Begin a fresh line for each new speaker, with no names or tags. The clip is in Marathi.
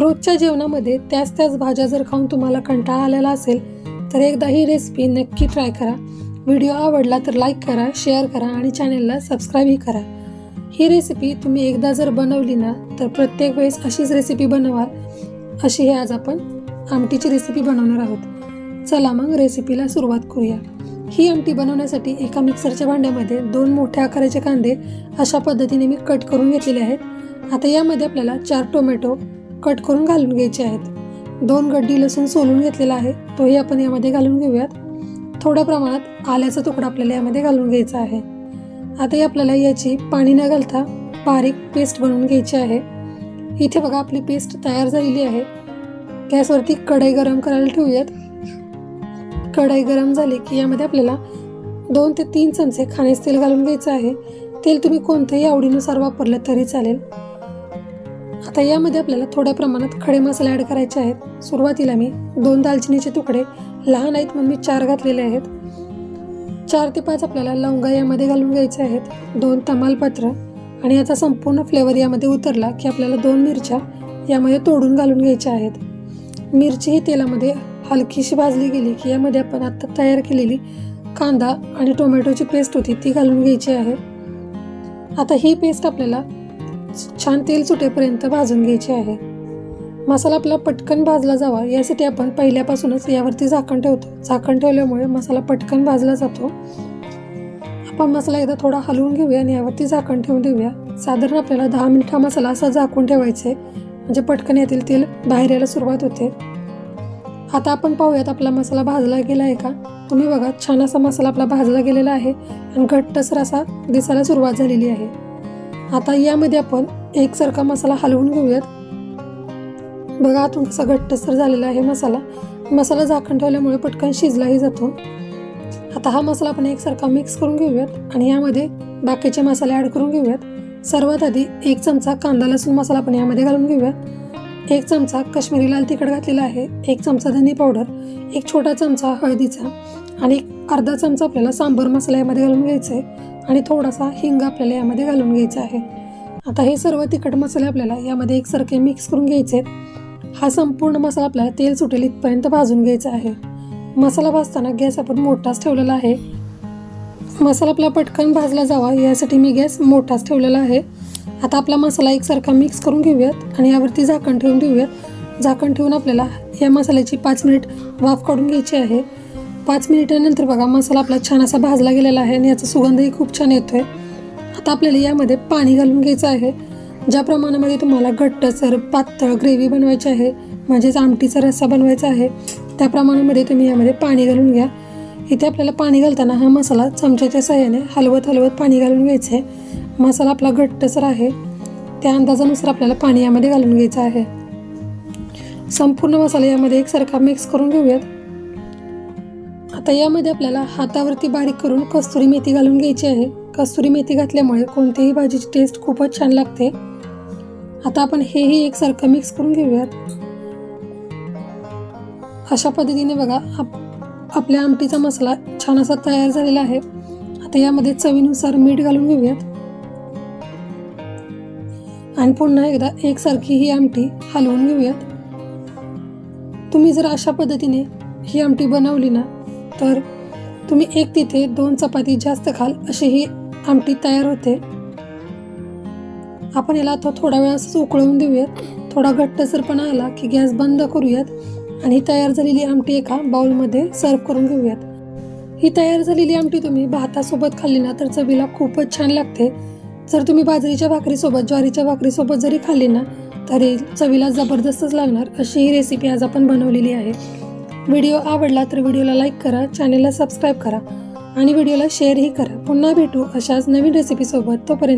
रोजच्या जेवणामध्ये त्याच त्याच भाज्या जर खाऊन तुम्हाला कंटाळा आलेला असेल तर एकदा ही रेसिपी नक्की ट्राय करा. व्हिडिओ आवडला तर लाईक करा शेअर करा आणि चॅनेलला सबस्क्राईबही करा. ही रेसिपी तुम्ही एकदा जर बनवली ना तर प्रत्येक वेळेस अशीच रेसिपी बनवाल अशी हे आज आपण आमटीची रेसिपी बनवणार आहोत. चला मग रेसिपीला सुरुवात करूया. ही आमटी बनवण्यासाठी एका मिक्सरच्या भांड्यामध्ये दोन मोठ्या आकाराचे कांदे अशा पद्धतीने मी कट करून घेतलेले आहेत. आता यामध्ये आपल्याला चार टोमॅटो कट करून घालून घ्यायचे आहेत. दोन गड्डी लसूण सोलून घेतलेला आहे. तोही आपण यामध्ये घालून घेऊयात. थोड्या प्रमाणात आल्याचा तुकडा आपल्याला यामध्ये घालून घ्यायचा आहे. आताही आपल्याला याची पाणी न घालता बारीक पेस्ट बनवून घ्यायची आहे. इथे बघा आपली पेस्ट तयार झालेली आहे. गॅसवरती कढई गरम करायला ठेवूयात. कढई गरम झाली की यामध्ये आपल्याला दोन ते तीन चमचे खाण्याचं तेल घालून घ्यायचं आहे. तेल तुम्ही कोणत्याही आवडीनुसार वापरलं तरी चालेल. आता यामध्ये आपल्याला थोड्या प्रमाणात खडे मसाले ॲड करायचे आहेत. सुरुवातीला मी दोन दालचिनीचे तुकडे लहान आहेत म्हणून मी चार घातलेले आहेत. चार ते पाच आपल्याला लवंगा यामध्ये घालून घ्यायचे आहेत. दोन तमालपत्र आणि याचा संपूर्ण फ्लेवर यामध्ये उतरला की आपल्याला दोन मिरच्या यामध्ये तोडून घालून घ्यायच्या आहेत. मिरची ही तेलामध्ये हलकीशी भाजली गेली की यामध्ये आपण आत्ता तयार केलेली कांदा आणि टोमॅटोची पेस्ट होती ती घालून घ्यायची आहे. आता ही पेस्ट आपल्याला छान तेल सुटेपर्यंत भाजून घ्यायचे आहे. मसाला आपला पटकन भाजला जावा यासाठी आपण पहिल्यापासूनच यावरती झाकण ठेवतो. झाकण ठेवल्यामुळे मसाला पटकन भाजला जातो. आपण मसाला एकदा थोडा हलवून घेऊया आणि यावरती झाकण ठेवून देऊया. साधारण आपल्याला दहा मिनिट हा मसाला असा झाकून ठेवायचा आहे म्हणजे पटकन यातील तेल बाहेर यायला सुरुवात होते. आता आपण पाहूयात आपला मसाला भाजला गेला आहे का? तुम्ही बघा छान असा मसाला आपला भाजला गेलेला आहे आणि घट्टसर असा दिसायला सुरुवात झालेली आहे. आता यामध्ये आपण एकसारखा मसाला हलवून घेऊयात. बघा आतून कसा घट्टसर झालेला आहे मसाला. मसाला झाकण ठेवल्यामुळे पटकन शिजलाही जातो. आता हा मसाला आपण एकसारखा मिक्स करून घेऊयात आणि यामध्ये बाकीचे मसाले ॲड करून घेऊयात. सर्वात आधी एक चमचा कांदा लसूण मसाला आपण यामध्ये घालून घेऊयात. एक चमचा कश्मीरी लाल तिखट घातलेला आहे एक चमचा धनी पावडर एक छोटा चमचा हळदीचा आणि एक अर्धा चमचा आपल्याला सांबर मसाला यामध्ये घालून घ्यायचा आहे आणि थोडासा हिंग आपल्याला यामध्ये घालून घ्यायचा आहे. आता हे सर्व तिखट मसाले आपल्याला यामध्ये एकसारखे मिक्स करून घ्यायचे आहेत हा संपूर्ण मसाला आपल्याला तेल सुटेल इथपर्यंत भाजून घ्यायचा आहे. मसाला भाजताना गॅस आपण मोठाच ठेवलेला आहे. मसाला आपला पटकन भाजला जावा यासाठी मी गॅस मोठाच ठेवलेला आहे. आता आपला मसाला एकसारखा मिक्स करून घेऊयात आणि यावरती झाकण ठेवून देऊयात. झाकण ठेवून आपल्याला या मसाल्याची पाच मिनिट वाफ काढून घ्यायची आहे. पाच मिनिटानंतर बघा मसाला आपला छान असा भाजला गेलेला आहे आणि याचा सुगंधही खूप छान येतोय. आता आपल्याला यामध्ये पाणी घालून घ्यायचं आहे. ज्या प्रमाणामध्ये तुम्हाला घट्टसर पातळ ग्रेव्ही बनवायची आहे म्हणजेच आमटीचा रस्सा बनवायचा आहे त्या प्रमाणामध्ये तुम्ही यामध्ये पाणी घालून घ्या. इथे आपल्याला पाणी घालताना हा मसाला चमच्याच्या सहाय्याने हलवत हलवत पाणी घालून घ्यायचं आहे मसाला आपला घट्टसर आहे. त्या अंदाजानुसार आपल्याला पाणी यामध्ये घालून घ्यायचं आहे. संपूर्ण मसाला यामध्ये एकसारखा मिक्स करून घेऊयात. आता यामध्ये आपल्याला हातावरती बारीक करून कस्तुरी मेथी घालून घ्यायची आहे. कस्तुरी मेथी घातल्यामुळे कोणत्याही भाजीची टेस्ट खूपच छान लागते. आता आपण हेही एकसारखं मिक्स करून घेऊयात. अशा पद्धतीने बघा आप आपल्या आमटीचा मसाला छान असा तयार झालेला आहे. आता यामध्ये चवीनुसार मीठ घालून घेऊयात. आणि पुन्हा एकदा एकसारखी ही आमटी हलवून घेऊयात. तुम्ही जर अशा पद्धतीने ही आमटी बनवली ना तर तुम्ही एक तिथे दोन चपाती जास्त खाल अशी ही आमटी तयार होते. आपण याला आता थोडा वेळ असंच उकळवून देऊयात. थोडा घट्टसरपणा आला की गॅस बंद करूयात आणि तयार झालेली आमटी एका बाउलमध्ये सर्व करून घेऊयात. ही तयार झालेली आमटी तुम्ही भातासोबत खाल्ली ना तर चवीला खूपच छान लागते. जर तुम्ही बाजरीच्या भाकरीसोबत ज्वारीच्या भाकरीसोबत जरी खाल्ली ना तरी चवीला जबरदस्तच लागणार अशी ही रेसिपी आज आपण बनवलेली आहे. व्हिडिओ आवडला तर व्हिडिओला लाईक करा चॅनेलला सबस्क्राईब करा आणि व्हिडिओला शेअरही करा. पुन्हा भेटू अशाच नवीन रेसिपीसोबत तोपर्यंत